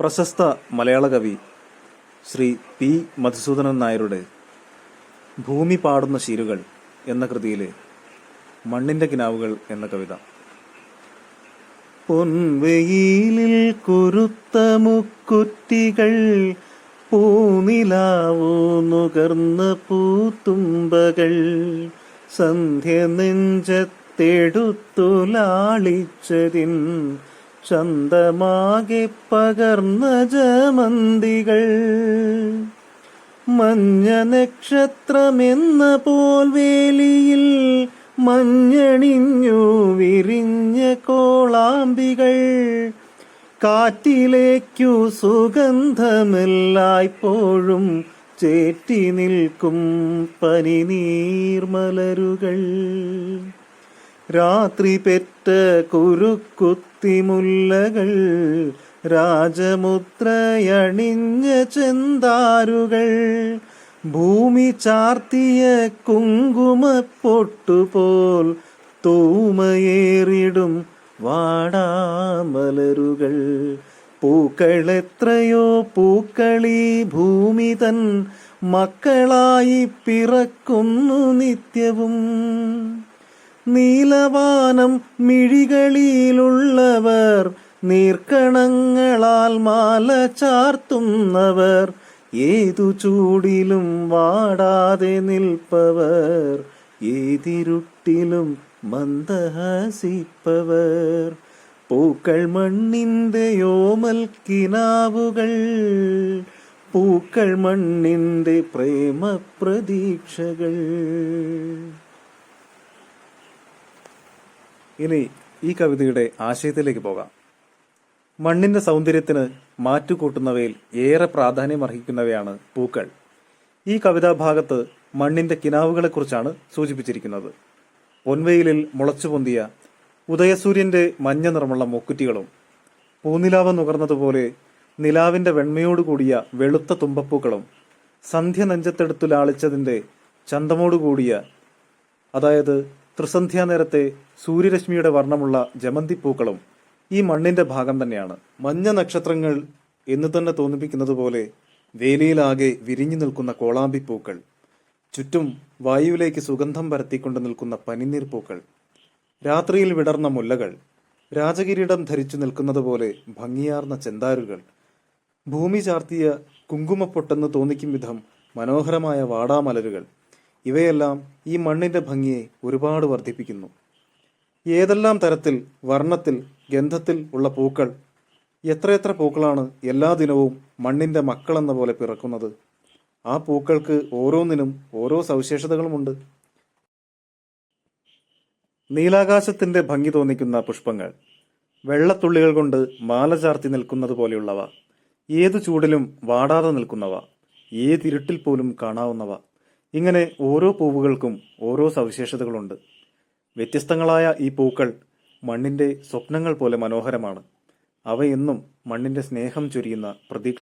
പ്രശസ്ത മലയാള കവി ശ്രീ പി മധുസൂദനൻ നായരുടെ ഭൂമി പാടുന്ന ശീലുകൾ എന്ന കൃതിയിലെ മണ്ണിന്റെ കിനാവുകൾ എന്ന കവിത. പൊൻവെയിലിൽ കുരുത്ത മുക്കുറ്റികൾ പൂനിലാവൂ നുകർന്ന പൂത്തുമ്പകൾ. സന്ധ്യ നെഞ്ചത്തെടുത്തുലാളിച്ചതിൻ ചന്തമാകെ പകർന്ന ജമന്തികൾ. മഞ്ഞ നക്ഷത്രമെന്ന പോൽ വേലിയിൽ മഞ്ഞണിഞ്ഞു വിരിഞ്ഞ കോളാമ്പികൾ. കാറ്റിലേക്കു സുഗന്ധമെല്ലായ്പ്പോഴും ചേറ്റി നിൽക്കും പനിനീർമലരുകൾ. രാത്രി പെറ്റ കുരുക്കുത്തിമുല്ലകൾ രാജമുദ്രയണിഞ്ഞ ചെന്താരുകൾ. ഭൂമി ചാർത്തിയ കുങ്കുമപ്പൊട്ടുപോൽ തൂമയേറിടും വാടാമലരുകൾ. പൂക്കളെത്രയോ പൂക്കളീ ഭൂമി തൻ മക്കളായി പിറക്കുന്നു നിത്യവും. നീലവാനം മിഴികളിലുള്ളവർ നീർക്കണങ്ങളാൽ മാല ചാർത്തുന്നവർ ഏതു ചൂടിലും വാടാതെ നിൽപ്പവർ ഏതിരുട്ടിലും മന്ദഹസിപ്പവർ. പൂക്കൾ മണ്ണിന്റെ യോമൽ കിനാവുകൾ പൂക്കൾ മണ്ണിന്റെ പ്രേമ പ്രതീക്ഷകൾ ഇനി ഈ കവിതയുടെ ആശയത്തിലേക്ക് പോകാം. മണ്ണിന്റെ സൗന്ദര്യത്തിന് മാറ്റുകൂട്ടുന്നവയിൽ ഏറെ പ്രാധാന്യം അർഹിക്കുന്നവയാണ് പൂക്കൾ. ഈ കവിതാഭാഗത്ത് മണ്ണിന്റെ കിനാവുകളെക്കുറിച്ചാണ് സൂചിപ്പിച്ചിരിക്കുന്നത്. പൊൻവെയിലിൽ മുളച്ചുപൊന്തിയ ഉദയസൂര്യന്റെ മഞ്ഞ നിറമുള്ള മുക്കുറ്റികളും പൂനിലാവ് നുകർന്നതുപോലെ നിലാവിന്റെ വെണ്മയോടുകൂടിയ വെളുത്ത തുമ്പപ്പൂക്കളും സന്ധ്യ നെഞ്ചത്തെടുത്തു ലാളിച്ചതിന്റെ ചന്തമോടുകൂടിയ അതായത് ത്രിസന്ധ്യാ നേരത്തെ സൂര്യരശ്മിയുടെ വർണമുള്ള ജമന്തിപ്പൂക്കളും ഈ മണ്ണിന്റെ ഭാഗം തന്നെയാണ്. മഞ്ഞ നക്ഷത്രങ്ങൾ എന്ന് തന്നെ തോന്നിപ്പിക്കുന്നത് പോലെ വേലിയിലാകെ വിരിഞ്ഞു നിൽക്കുന്ന കോളാമ്പിപ്പൂക്കൾ ചുറ്റും വായുവിലേക്ക് സുഗന്ധം പരത്തിക്കൊണ്ട് നിൽക്കുന്ന പനിനീർ പൂക്കൾ രാത്രിയിൽ വിടർന്ന മുല്ലകൾ രാജകിരീടം ധരിച്ചു നിൽക്കുന്നത് പോലെ ഭംഗിയാർന്ന ചെന്താരുകൾ ഭൂമി ചാർത്തിയ കുങ്കുമപ്പൊട്ടെന്ന് തോന്നിക്കും വിധം മനോഹരമായ വാടാമലരുകൾ ഇവയെല്ലാം ഈ മണ്ണിന്റെ ഭംഗിയെ ഒരുപാട് വർദ്ധിപ്പിക്കുന്നു. ഏതെല്ലാം തരത്തിൽ വർണത്തിൽ ഗന്ധത്തിൽ ഉള്ള പൂക്കൾ എത്രയെത്ര പൂക്കളാണ് എല്ലാ ദിനവും മണ്ണിന്റെ മക്കളെന്ന പോലെ പിറക്കുന്നത്? ആ പൂക്കൾക്ക് ഓരോന്നിനും ഓരോ സവിശേഷതകളുമുണ്ട്. നീലാകാശത്തിന്റെ ഭംഗി തോന്നിക്കുന്ന പുഷ്പങ്ങൾ വെള്ളത്തുള്ളികൾ കൊണ്ട് മാല ചാർത്തി നിൽക്കുന്നത് പോലെയുള്ളവ ഏതു ചൂടിലും വാടാതെ നിൽക്കുന്നവ ഏതിരുട്ടിൽ പോലും കാണാവുന്നവ. ഇങ്ങനെ ഓരോ പൂവുകൾക്കും ഓരോ സവിശേഷതകളുണ്ട്. വ്യത്യസ്തങ്ങളായ ഈ പൂക്കൾ മണ്ണിന്റെ സ്വപ്നങ്ങൾ പോലെ മനോഹരമാണ്. അവയെന്നും മണ്ണിന്റെ സ്നേഹം ചൊരിയുന്ന പ്രതീക്ഷ